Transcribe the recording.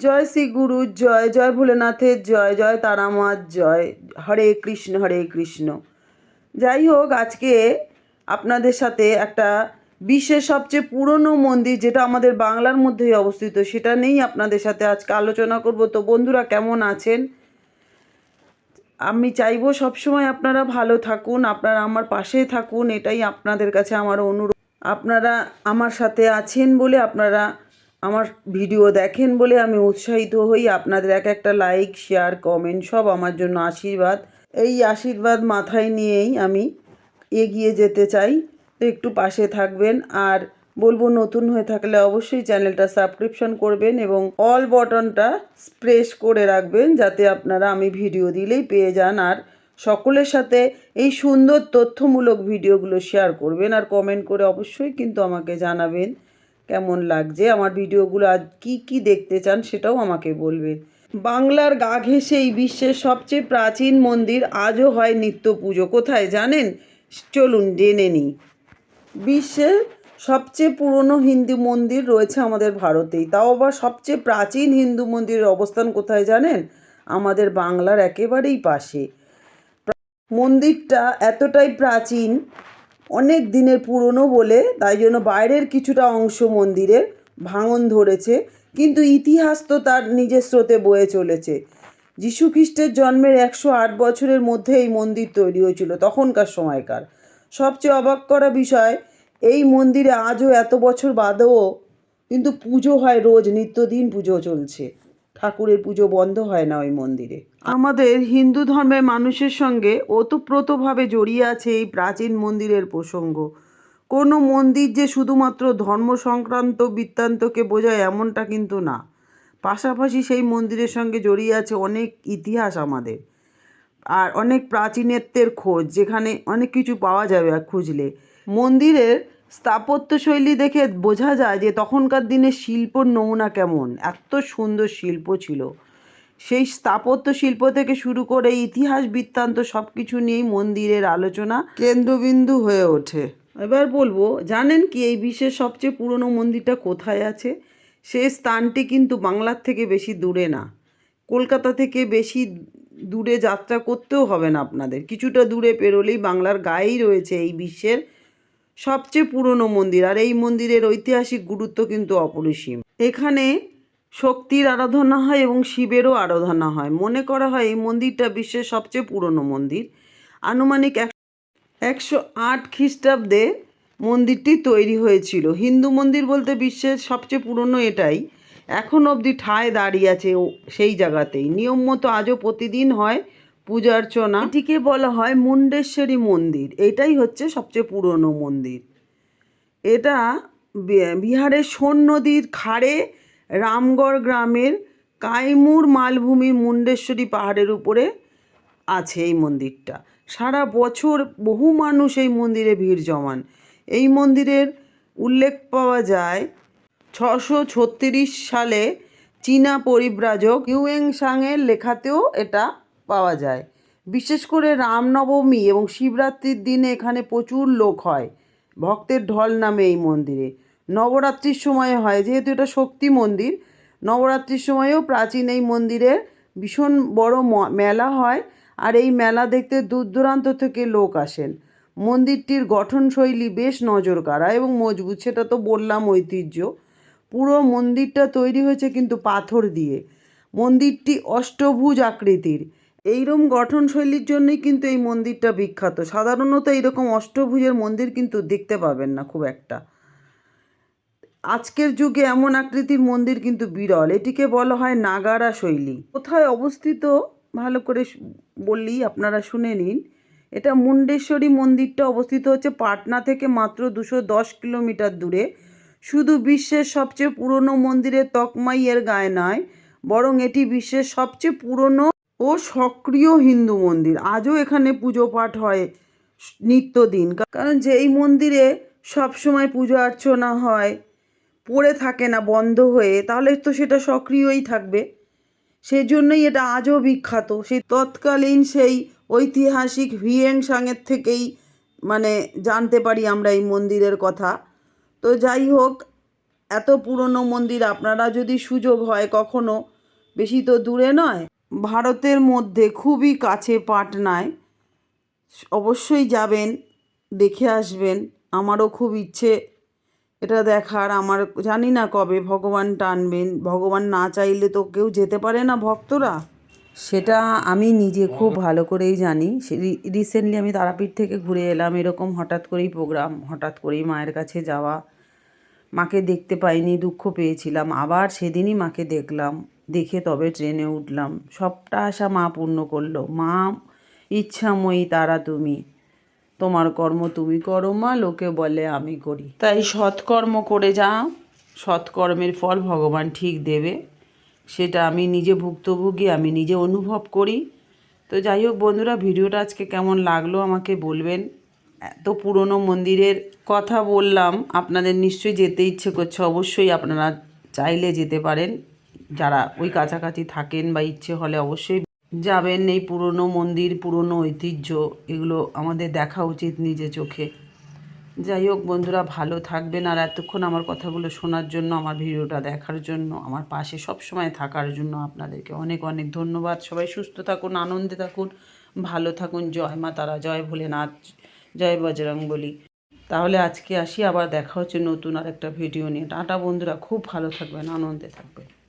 জয় শ্রী গুরু, জয় জয় ভোলেনাথের জয় জয় তারামার জয়। হরে কৃষ্ণ হরে কৃষ্ণ। যাই হোক, আজকে আপনাদের সাথে একটা বিশ্বের সবচেয়ে পুরনো মন্দির যেটা আমাদের বাংলার মধ্যেই অবস্থিত, সেটা নিয়েই আপনাদের সাথে আজকে আলোচনা করব। তো বন্ধুরা, কেমন আছেন? আমি চাইব সবসময় আপনারা ভালো থাকুন, আপনারা আমার পাশে থাকুন, এটাই আপনাদের কাছে আমার অনুরোধ। আপনারা আমার সাথে আছেন বলে আপনারা আমার ভিডিও দেখেন বলে আমি উৎসাহিত হই। আপনাদের এক একটা লাইক শেয়ার কমেন্ট সব আমার জন্য আশীর্বাদ। এই আশীর্বাদ মাথায় নিয়েই আমি এগিয়ে যেতে চাই। তো একটু পাশে থাকবেন। আর বলব, নতুন হয়ে থাকলে অবশ্যই চ্যানেলটা সাবস্ক্রিপশন করবেন এবং অল বটনটা প্রেস করে রাখবেন যাতে আপনারা আমি ভিডিও দিলেই পেয়ে যান। আর সকলের সাথে এই সুন্দর, তথ্যমূলক ভিডিওগুলো শেয়ার করবেন। আর কমেন্ট করে অবশ্যই কিন্তু আমাকে জানাবেন। কেমন লাগছে? আমার ভিডিওগুলো আজ কী কী দেখতে চান সেটাও আমাকে বলবেন। বাংলার গা ঘেঁষে এই বিশ্বের সবচেয়ে প্রাচীন মন্দির আজও হয় নিত্য পুজো। কোথায় জানেন? চলুন জেনে নিই। বিশ্বের সবচেয়ে পুরনো হিন্দু মন্দির রয়েছে আমাদের ভারতেই। তাও আবার সবচেয়ে প্রাচীন হিন্দু মন্দিরের অবস্থান কোথায় জানেন? আমাদের বাংলার একেবারেই পাশে। মন্দিরটা এতটাই প্রাচীন অনেক দিনের পুরনো বলে, তাই জন্য বাইরের কিছুটা অংশ মন্দিরের ভাঙন ধরেছে, কিন্তু ইতিহাস তো তার নিজের স্রোতে বয়ে চলেছে। যীশু খ্রিস্টের জন্মের একশো আট বছরের মধ্যে এই মন্দির তৈরি হয়েছিল, তখনকার সময়কার। সবচেয়ে অবাক করা বিষয়, এই মন্দিরে আজও এত বছর বাদেও কিন্তু পুজো হয় রোজ, নিত্যদিন পুজো চলছে। ঠাকুরের পুজো বন্ধ হয় না ওই মন্দিরে। আমাদের হিন্দু ধর্মের মানুষের সঙ্গে ওতপ্রোতভাবে জড়িয়ে আছে এই প্রাচীন মন্দিরের প্রসঙ্গ। কোনো মন্দির যে শুধুমাত্র ধর্ম সংক্রান্ত বৃত্তান্তকে বোঝায় এমনটা কিন্তু না। পাশাপাশি সেই মন্দিরের সঙ্গে জড়িয়ে আছে অনেক ইতিহাস আমাদের। আর অনেক প্রাচীনত্বের খোঁজ, যেখানে অনেক কিছু পাওয়া যাবে খুঁজলে। মন্দিরের স্থাপত্য শৈলী দেখে বোঝা যায় যে তখনকার দিনে শিল্পর নমুনা কেমন। এত সুন্দর শিল্প ছিল। সেই স্থাপত্য শিল্প থেকে শুরু করে ইতিহাস বৃত্তান্ত সব কিছু নিয়েই মন্দিরের আলোচনা কেন্দ্রবিন্দু হয়ে ওঠে। এবার বলব জানেন কি এই বিশ্বের সবচেয়ে পুরনো মন্দিরটা কোথায় আছে? সেই স্থানটি কিন্তু বাংলার থেকে বেশি দূরে না। কলকাতা থেকে বেশি দূরে যাত্রা করতেও হবে না আপনাদের। কিছুটা দূরে পেরোলেই বাংলার গায়েই রয়েছে এই বিশ্বের সবচেয়ে পুরনো মন্দির। আর এই মন্দিরের ঐতিহাসিক গুরুত্ব কিন্তু অপরিসীম। এখানে শক্তির আরাধনা হয় এবং শিবেরও আরাধনা হয়। মনে করা হয় এই মন্দিরটা বিশ্বের সবচেয়ে পুরনো মন্দির। আনুমানিক এক একশো আট খ্রিস্টাব্দে মন্দিরটি তৈরি হয়েছিল। হিন্দু মন্দির বলতে বিশ্বের সবচেয়ে পুরনো এটাই। এখন অবধি ঠায় দাঁড়িয়ে আছে সেই জায়গাতেই। নিয়ম মতো আজও প্রতিদিন হয় পূজা অর্চনা। এটিকে বলা হয় মুন্ডেশ্বরী মন্দির। এটাই হচ্ছে সবচেয়ে পুরনো মন্দির। এটা বিহারের সোন নদীর খাড়ে রামগড় গ্রামের কাইমুর মালভূমির মুন্ডেশ্বরী পাহাড়ের উপরে আছে এই মন্দিরটা। সারা বছর বহু মানুষ এই মন্দিরে ভিড় জমান। এই মন্দিরের উল্লেখ পাওয়া যায় ছশো ছত্রিশ সালে চীনা পরিব্রাজক ইউএং সাংয়ের লেখাতেও এটা পাওয়া যায়। বিশেষ করে রামনবমী এবং শিবরাত্রির দিনে এখানে প্রচুর লোক হয়। ভক্তের ঢল নামে এই মন্দিরে। নবরাত্রির সময় হয়, যেহেতু এটা শক্তি মন্দির, নবরাত্রির সময়েও প্রাচীন এই মন্দিরে ভীষণ বড় মেলা হয় আর এই মেলা দেখতে দূর দূরান্ত থেকে লোক আসেন। মন্দিরটির গঠনশৈলী বেশ নজর কাড়া এবং মজবুত, সেটা তো বললাম ঐতিহ্য। পুরো মন্দিরটা তৈরি হয়েছে কিন্তু পাথর দিয়ে। মন্দিরটি অষ্টভুজ আকৃতির। এইরকম গঠনশৈলীর জন্যই কিন্তু এই মন্দিরটা বিখ্যাত। সাধারণত এইরকম অষ্টভুজের মন্দির কিন্তু দেখতে পাবেন না খুব একটা। আজকের যুগে এমন আকৃতির মন্দির কিন্তু বিরল। এটিকে বলা হয় নাগারা শৈলী। কোথায় অবস্থিত, ভালো করে বললি আপনারা শুনে নিন। এটা মুন্ডেশ্বরী মন্দিরটা অবস্থিত হচ্ছে পাটনা থেকে মাত্র দুশো দশ কিলোমিটার দূরে। শুধু বিশ্বের সবচেয়ে পুরনো মন্দিরের তকমাই এর গায়ে নয়, বরং এটি বিশ্বের সবচেয়ে পুরনো ও সক্রিয় হিন্দু মন্দির। আজও এখানে পুজো পাঠ হয় নিত্যদিন কারণ যেই মন্দিরে সবসময় পুজো অর্চনা হয়, পড়ে থাকে না, বন্ধ হয়ে, তাহলে তো সেটা সক্রিয়ই থাকবে। সেই জন্যই এটা আজও বিখ্যাত। সেই তৎকালীন সেই ঐতিহাসিক ভিয়েং সাংয়ের থেকেই মানে জানতে পারি আমরা এই মন্দিরের কথা। তো যাই হোক, এত পুরনো মন্দির আপনারা যদি সুযোগ হয় কখনো, বেশি তো দূরে নয়। ভারতের মধ্যে খুবই কাছে পাটনায়। অবশ্যই যাবেন, দেখে আসবেন। আমারও খুব ইচ্ছে এটা দেখার। আমার জানি না কবে ভগবান টানবেন। ভগবান না চাইলে তো কেউ যেতে পারে না ভক্তরা। সেটা আমি নিজে খুব ভালো করেই জানি। রিসেন্টলি আমি তারাপীঠ থেকে ঘুরে এলাম। এরকম হঠাৎ করেই প্রোগ্রাম, হঠাৎ করেই মায়ের কাছে যাওয়া। মাকে দেখতে পাইনি, দুঃখ পেয়েছিলাম। আবার সেদিনই মাকে দেখলাম। দেখে তবে ট্রেনে উঠলাম। সবটা আশা মা পূর্ণ করল। মা, ইচ্ছাময়ী তারা তুমি। তোমার কর্ম তুমি করো মা, লোকে বলে আমি করি। তাই সৎকর্ম করে যা, সৎকর্মের ফল ভগবান ঠিক দেবে। সেটা আমি নিজে ভুক্তভোগী, আমি নিজে অনুভব করি। তো যাই হোক বন্ধুরা, ভিডিওটা আজকে কেমন লাগল আমাকে বলবেন। এত পুরনো মন্দিরের কথা বললাম, আপনাদের নিশ্চয়ই যেতে ইচ্ছে করছে। অবশ্যই আপনারা চাইলে যেতে পারেন। যারা ওই কাছাকাছি থাকেন বা ইচ্ছে হলে অবশ্যই যাবেন। এই পুরনো মন্দির, পুরনো ঐতিহ্য, এগুলো আমাদের দেখা উচিত নিজে চোখে। যাই হোক বন্ধুরা, ভালো থাকবেন। আর এতক্ষণ আমার কথাগুলো শোনার জন্য, আমার ভিডিওটা দেখার জন্য, আমার পাশে সব সময় থাকার জন্য আপনাদেরকে অনেক অনেক ধন্যবাদ। সবাই সুস্থ থাকুন, আনন্দে থাকুন, ভালো থাকুন। জয় মা তারা, জয় ভোলেনাথ, জয় বজরং বলি। তাহলে আজকে আসি, আবার দেখা হচ্ছে নতুন আর একটা ভিডিও নিয়ে। টাটা বন্ধুরা, খুব ভালো থাকবেন, আনন্দে থাকবেন।